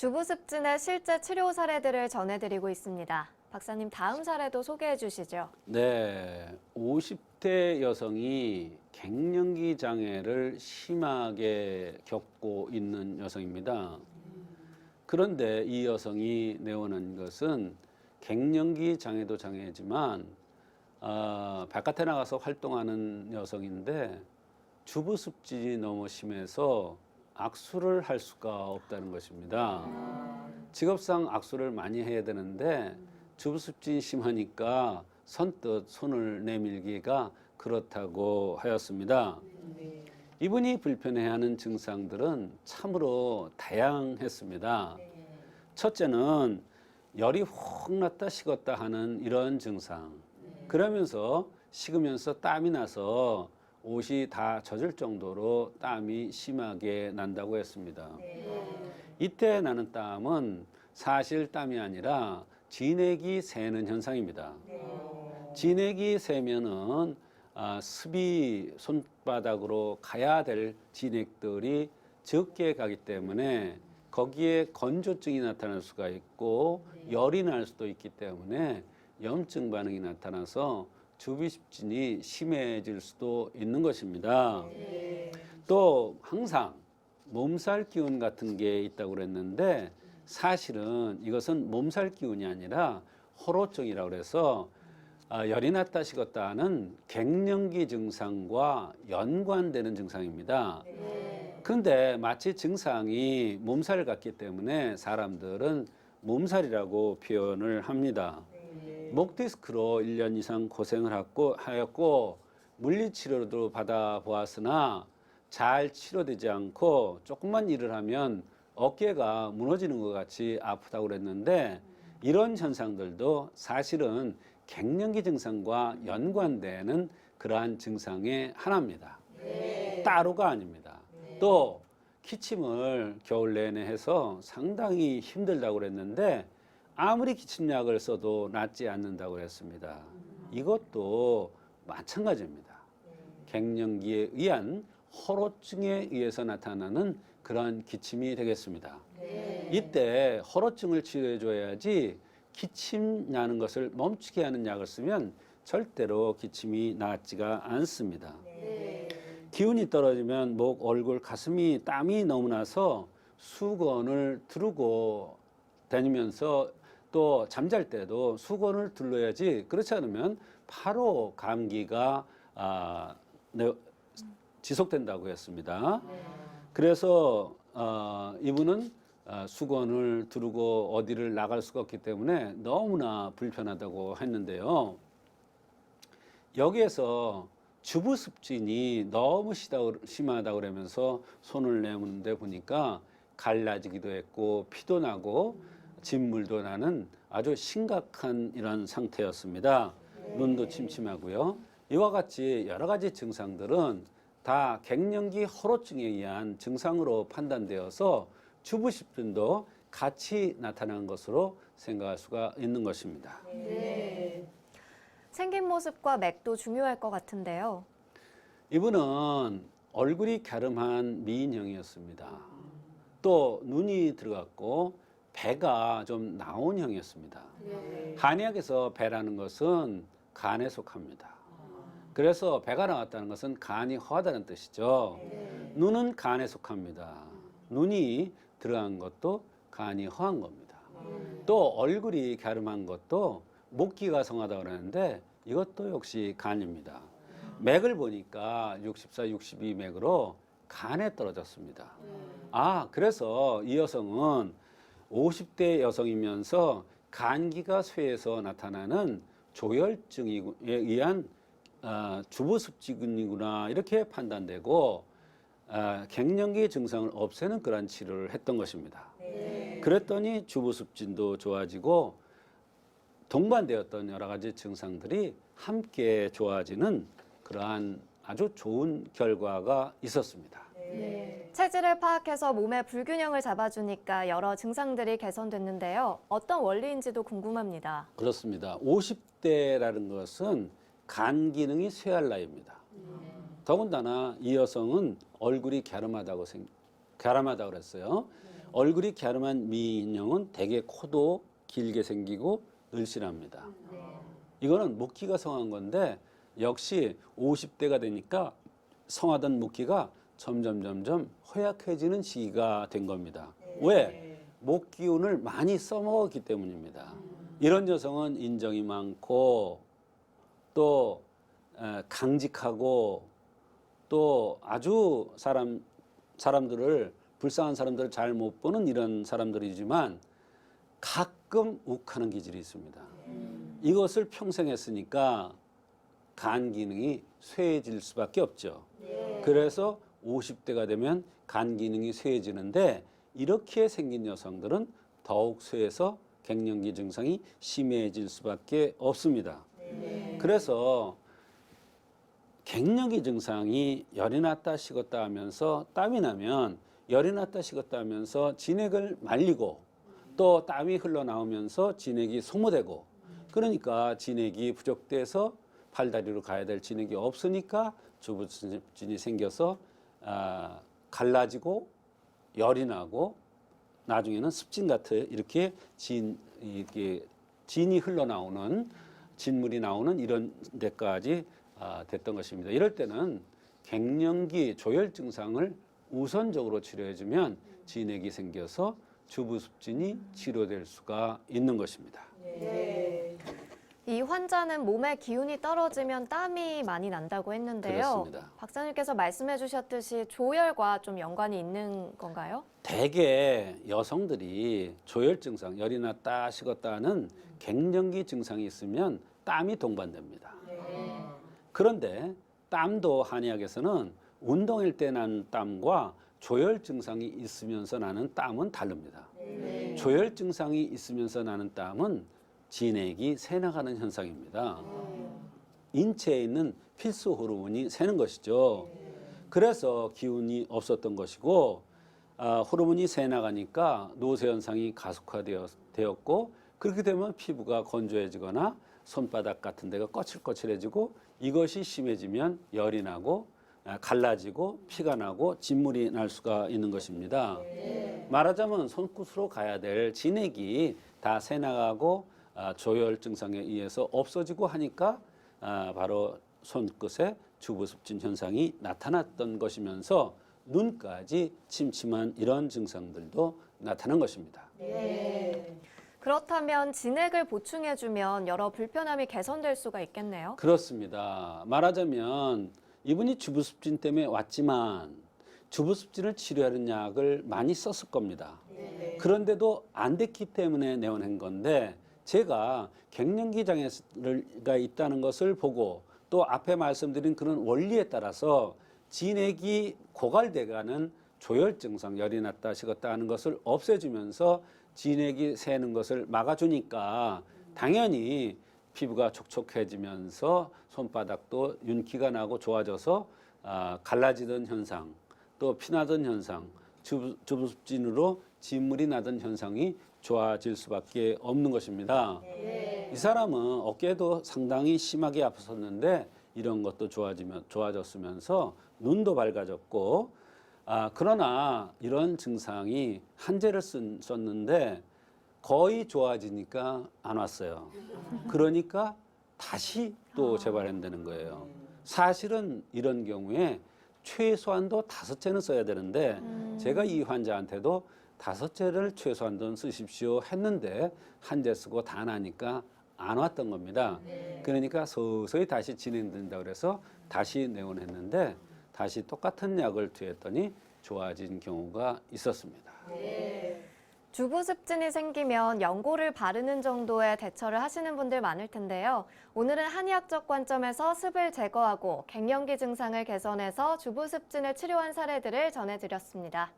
주부습진의 실제 치료 사례들을 전해드리고 있습니다. 박사님 다음 사례도 소개해 주시죠. 네, 50대 여성이 갱년기 장애를 심하게 겪고 있는 여성입니다. 그런데 이 여성이 내원한 것은 갱년기 장애도 장애지만 어, 바깥에 나가서 활동하는 여성인데 주부 습진이 너무 심해서 악수를 할 수가 없다는 것입니다. 직업상 악수를 많이 해야 되는데 주부습진이 심하니까 선뜻 손을 내밀기가 그렇다고 하였습니다. 이분이 불편해하는 증상들은 참으로 다양했습니다. 첫째는 열이 확 났다 식었다 하는 이런 증상. 그러면서 식으면서 땀이 나서 옷이 다 젖을 정도로 땀이 심하게 난다고 했습니다. 이때 나는 땀은 사실 땀이 아니라 진액이 새는 현상입니다. 진액이 새면은 아, 습이 손바닥으로 가야 될 진액들이 적게 가기 때문에 거기에 건조증이 나타날 수가 있고 열이 날 수도 있기 때문에 염증 반응이 나타나서 주비습진이 심해질 수도 있는 것입니다. 또 항상 몸살 기운 같은 게 있다고 그랬는데 사실은 이것은 몸살 기운이 아니라 호로증이라고 그래서 아, 열이 났다 식었다 하는 갱년기 증상과 연관되는 증상입니다. 그런데 마치 증상이 몸살 같기 때문에 사람들은 몸살이라고 표현을 합니다. 목 디스크로 1년 이상 고생을 하고 하였고 물리치료도 받아보았으나 잘 치료되지 않고 조금만 일을 하면 어깨가 무너지는 것 같이 아프다고 그랬는데 이런 현상들도 사실은 갱년기 증상과 연관되는 그러한 증상의 하나입니다. 따로가 아닙니다. 또 기침을 겨울 내내 해서 상당히 힘들다고 그랬는데 아무리 기침약을 써도 낫지 않는다고 그랬습니다. 이것도 마찬가지입니다. 갱년기에 의한 허로증에 의해서 나타나는 그런 기침이 되겠습니다. 이때 허로증을 치료해 줘야지 기침 나는 것을 멈추게 하는 약을 쓰면 절대로 기침이 낫지가 않습니다. 기운이 떨어지면 목, 얼굴, 가슴이 땀이 너무 나서 수건을 두르고 다니면서 또 잠잘 때도 수건을 둘러야지 그렇지 않으면 바로 감기가 아, 네, 지속된다고 했습니다. 그래서 어, 이분은 어, 수건을 두르고 어디를 나갈 수가 없기 때문에 너무나 불편하다고 했는데요. 여기에서 주부 습진이 너무 시다- 심하다 그러면서 손을 내문데 보니까 갈라지기도 했고 피도 나고 진물도 나는 아주 심각한 이런 상태였습니다. 눈도 침침하고요. 이와 같이 여러 가지 증상들은 다 갱년기 허로증에 의한 증상으로 판단되어서 주부습진도 같이 나타난 것으로 생각할 수가 있는 것입니다. 생긴 모습과 맥도 중요할 것 같은데요. 이분은 얼굴이 갸름한 미인형이었습니다. 또 눈이 들어갔고 배가 좀 나온 형이었습니다. 한의학에서 배라는 것은 간에 속합니다. 그래서 배가 나왔다는 것은 간이 허하다는 뜻이죠. 눈은 간에 속합니다. 눈이 들어간 것도 간이 허한 겁니다. 또 얼굴이 갸름한 것도 목기가 성하다고 그러는데 이것도 역시 간입니다. 맥을 보니까 64, 62 맥으로 간에 떨어졌습니다. 아, 그래서 이 여성은 50대 여성이면서 간기가 쇠해서 나타나는 조혈증에 의한 아, 주부습진이구나 이렇게 판단되고 아, 갱년기 증상을 없애는 그런 치료를 했던 것입니다. 그랬더니 주부습진도 좋아지고 동반되었던 여러 가지 증상들이 함께 좋아지는 그러한 아주 좋은 결과가 있었습니다. 체질을 파악해서 몸의 불균형을 잡아주니까 여러 증상들이 개선됐는데요. 어떤 원리인지도 궁금합니다. 그렇습니다. 50대라는 것은 간 기능이 쇠할 나이입니다. 더군다나 이 여성은 얼굴이 갸름하다고 생, 갸름하다고 그랬어요. 얼굴이 갸름한 미인형은 대개 코도 길게 생기고 늘씬합니다. 이거는 묵기가 성한 건데 역시 50대가 되니까 성하던 묵기가 점점 점점 허약해지는 시기가 된 겁니다. 왜? 목 기운을 많이 써먹었기 때문입니다. 이런 여성은 인정이 많고 또 에, 강직하고 또 아주 사람 사람들을 불쌍한 사람들을 잘 못 보는 이런 사람들이지만 가끔 욱하는 기질이 있습니다. 이것을 평생 했으니까 간 기능이 쇠해질 수밖에 없죠. 그래서 50대가 되면 간 기능이 쇠해지는데 이렇게 생긴 여성들은 더욱 쇠해서 갱년기 증상이 심해질 수밖에 없습니다. 그래서 갱년기 증상이 열이 났다 식었다 하면서 땀이 나면 열이 났다 식었다 하면서 진액을 말리고 또 땀이 흘러나오면서 진액이 소모되고 그러니까 진액이 부족돼서 팔다리로 가야 될 진액이 없으니까 주부진이 생겨서 아, 갈라지고 열이 나고 나중에는 습진 같은 이렇게 진 이렇게 진이 흘러나오는 진물이 나오는 이런 데까지 아, 됐던 것입니다. 이럴 때는 갱년기 조혈 증상을 우선적으로 치료해주면 진액이 생겨서 주부습진이 치료될 수가 있는 것입니다. 이 환자는 몸의 기운이 떨어지면 땀이 많이 난다고 했는데요. 그렇습니다. 박사님께서 말씀해 주셨듯이 조열과 좀 연관이 있는 건가요? 대개 여성들이 조혈 증상, 열이 났다 식었다는 갱년기 증상이 있으면 땀이 동반됩니다. 그런데 땀도 한의학에서는 운동할 때난 땀과 조혈 증상이 있으면서 나는 땀은 다릅니다. 조혈 증상이 있으면서 나는 땀은 진액이 새나가는 현상입니다. 인체에 있는 필수 호르몬이 새는 것이죠. 그래서 기운이 없었던 것이고 아, 호르몬이 새 나가니까 노쇠 현상이 가속화되었고 그렇게 되면 피부가 건조해지거나 손바닥 같은 데가 거칠거칠해지고 이것이 심해지면 열이 나고 아, 갈라지고 피가 나고 진물이 날 수가 있는 것입니다. 말하자면 손끝으로 가야 될 진액이 다 새나가고 아, 조혈 증상에 의해서 없어지고 하니까 아, 바로 손끝에 주부습진 현상이 나타났던 것이면서 눈까지 침침한 이런 증상들도 나타난 것입니다. 그렇다면 진액을 보충해 주면 여러 불편함이 개선될 수가 있겠네요. 그렇습니다. 말하자면 이분이 주부습진 때문에 왔지만 주부습진을 치료하는 약을 많이 썼을 겁니다. 그런데도 안 됐기 때문에 내원한 건데 제가 갱년기 장애가 있다는 것을 보고 또 앞에 말씀드린 그런 원리에 따라서 진액이 고갈돼가는 조혈 증상, 열이 났다 식었다 하는 것을 없애주면서 진액이 새는 것을 막아주니까 당연히 피부가 촉촉해지면서 손바닥도 윤기가 나고 좋아져서 아, 갈라지던 현상, 또 피나던 현상, 주부- 주부습진으로 진물이 나던 현상이 좋아질 수밖에 없는 것입니다. 이 사람은 어깨도 상당히 심하게 아팠었는데 이런 것도 좋아지면 좋아졌으면서 눈도 밝아졌고 아, 그러나 이런 증상이 한제를 쓴, 썼는데 거의 좋아지니까 안 왔어요. 그러니까 다시 또 재발한다는 거예요. 사실은 이런 경우에 최소한도 다섯째는 써야 되는데 제가 이 환자한테도 다섯째를 최소한도 쓰십시오 했는데 한제 쓰고 다 나니까 안 왔던 겁니다. 그러니까 서서히 다시 진행된다 그래서 다시 내원했는데 다시 똑같은 약을 투했더니 좋아진 경우가 있었습니다. 주부습진이 생기면 연고를 바르는 정도의 대처를 하시는 분들 많을 텐데요. 오늘은 한의학적 관점에서 습을 제거하고 갱년기 증상을 개선해서 주부습진을 치료한 사례들을 전해드렸습니다.